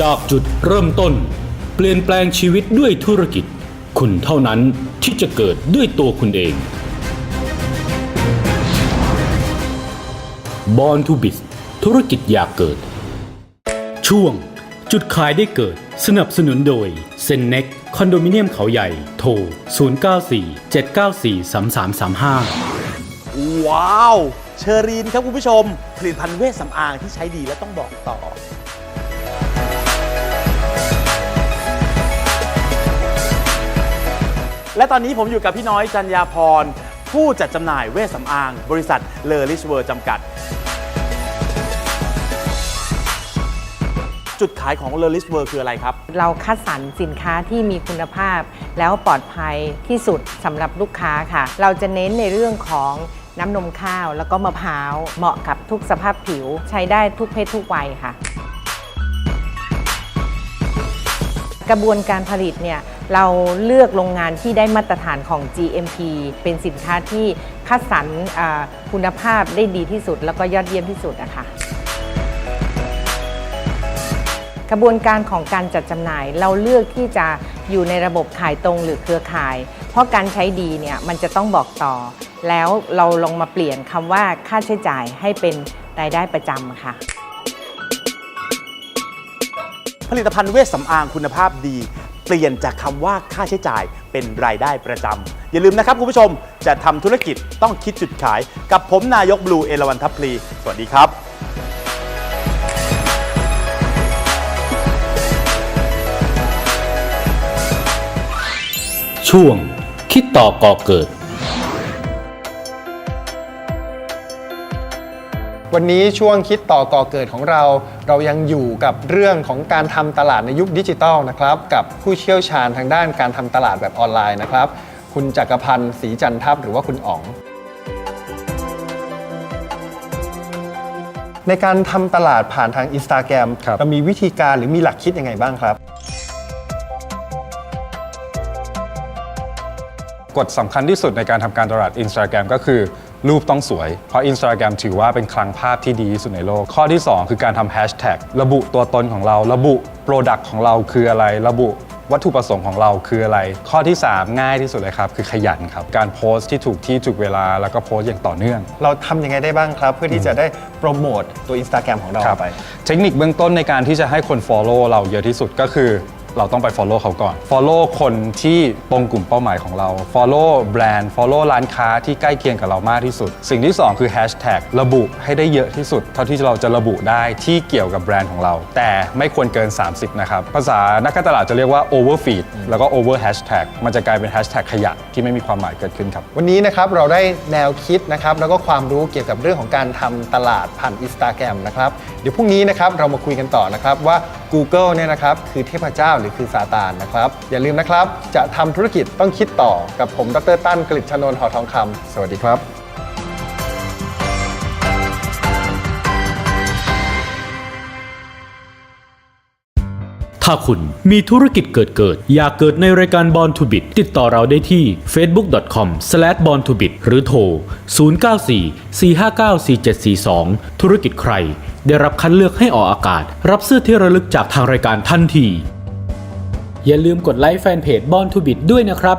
จากจุดเริ่มต้น เปลี่ยนแปลงชีวิตด้วยธุรกิจ คุณเท่านั้นที่จะเกิดด้วยตัวคุณเอง Born to Biz ธุรกิจอยากเกิด ช่วง จุดขายได้เกิด สนับสนุนโดยเซนเน็กคอนโดมิเนียมเขาใหญ่ โทร 094 794 3335 ว้าว เชอรีนครับคุณผู้ชม ผลิตภัณฑ์เวชสำอางที่ใช้ดีและต้องบอกต่อ และตอนนี้ผมอยู่กับพี่น้อยจันยาพร ผู้จัดจำหน่ายเวชสำอาง บริษัทเลอริชเวอร์จำกัด จุดขายของเลอริชเวอร์คืออะไรครับ เราคัดสรรสินค้าที่มีคุณภาพ แล้วปลอดภัยที่สุดสำหรับลูกค้าค่ะ เราจะเน้นในเรื่องของน้ำนมข้าว แล้วก็มะพร้าว เหมาะกับทุกสภาพผิว ใช้ได้ทุกเพศทุกวัยค่ะ กระบวนการผลิตเนี่ย เราเลือกโรงงานที่ได้มาตรฐานของ GMP เป็นสินค้าที่คัดสรรคุณภาพได้ดีที่สุด แล้วก็ยอดเยี่ยมที่สุดนะคะกระบวนการของการจัดจำหน่ายเราเลือกที่จะอยู่ในระบบขายตรงหรือเครือข่าย เพราะการใช้ดีเนี่ยมันจะต้องบอกต่อ แล้วเราลองมาเปลี่ยนคำว่าค่าใช้จ่ายให้เป็นรายได้ประจำค่ะ ผลิตภัณฑ์เวชสำอางคุณภาพดี เปลี่ยนจากคำว่าค่าใช้จ่ายเป็นรายได้ประจำอย่าลืมนะครับคุณผู้ชมจะทำธุรกิจต้องคิดจุดขาย กับผมนายกบลูเอราวันทัพพลีสวัสดีครับช่วงคิดต่อก่อเกิด วันนี้ช่วงคิดต่อก่อเกิดของเรา เรายังอยู่กับเรื่องของการทำตลาดในยุคดิจิทัลนะครับ กับผู้เชี่ยวชาญทางด้านการทำตลาดแบบออนไลน์นะครับ คุณจักรพันธ์ศรีจันทัพหรือว่าคุณอ๋อง ในการทำตลาดผ่านทางอินสตาแกรมครับเรามีวิธีการหรือมีหลักคิดยังไงบ้างครับ กฎสำคัญที่สุดในการทำการตลาด Instagram ก็คือรูปต้องสวย เพราะ Instagram ถือว่าเป็นคลังภาพที่ดีที่สุดในโลก ข้อที่ 2 คือการทำแฮชแท็กระบุตัวตนของเรา ระบุโปรดักต์ของเราคืออะไร ระบุวัตถุประสงค์ของเราคืออะไร ข้อที่ 3 ง่ายที่สุดเลยครับ คือขยันครับ การโพสต์ที่ถูกที่ถูกเวลา แล้วก็โพสต์อย่างต่อเนื่อง เราทำยังไงได้บ้างครับ เพื่อที่จะได้โปรโมทตัว Instagram ของเราคอรัอบกไป เทคนิคเบื้องต้นในการที่จะให้คน Follow เราเยอะที่สุดก็คือ เราต้องไป Follow เขาก่อน Follow คนที่ตรงกลุ่มเป้าหมายของเรา Follow แบรนด์ Follow ร้านค้าที่ใกล้เคียงกับเรามากที่สุด สิ่งที่ 2 คือ Hashtag ระบุให้ได้เยอะที่สุด เท่าที่เราจะระบุได้ที่เกี่ยวกับแบรนด์ของเรา แต่ไม่ควรเกิน 30 นะครับ ภาษานักการตลาดจะเรียกว่า Overfeed แล้วก็ Over Hashtag มันจะกลายเป็น Hashtag ขยะที่ไม่มีความหมายเกิดขึ้นครับ วันนี้นะครับเราได้แนวคิดนะครับแล้วก็ความรู้เกี่ยวกับเรื่องของการทำตลาดผ่าน Instagram นะครับเดี๋ยวพรุ่งนี้นะครับเรามาคุยกันต่อนะครับว่า Google เนี่ยนะครับคือเทพเจ้าหรือคือซาตานนะครับ อย่าลืมนะครับ จะทำธุรกิจต้องคิดต่อกับผมดรตั้นกฤษชนนท์หอทองคำสวัสดีครับถ้าคุณมีธุรกิจเกิดเกิด อยากเกิดในรายการ Born to Bit ติดต่อเราได้ที่ facebook.com/born to bit หรือโทร 094-459-4742 ธุรกิจใคร ได้รับคัดเลือกให้ออกอากาศ รับเสื้อที่ระลึกจากทางรายการทันที อย่าลืมกดไลค์แฟนเพจบอนทูบิดด้วยนะครับ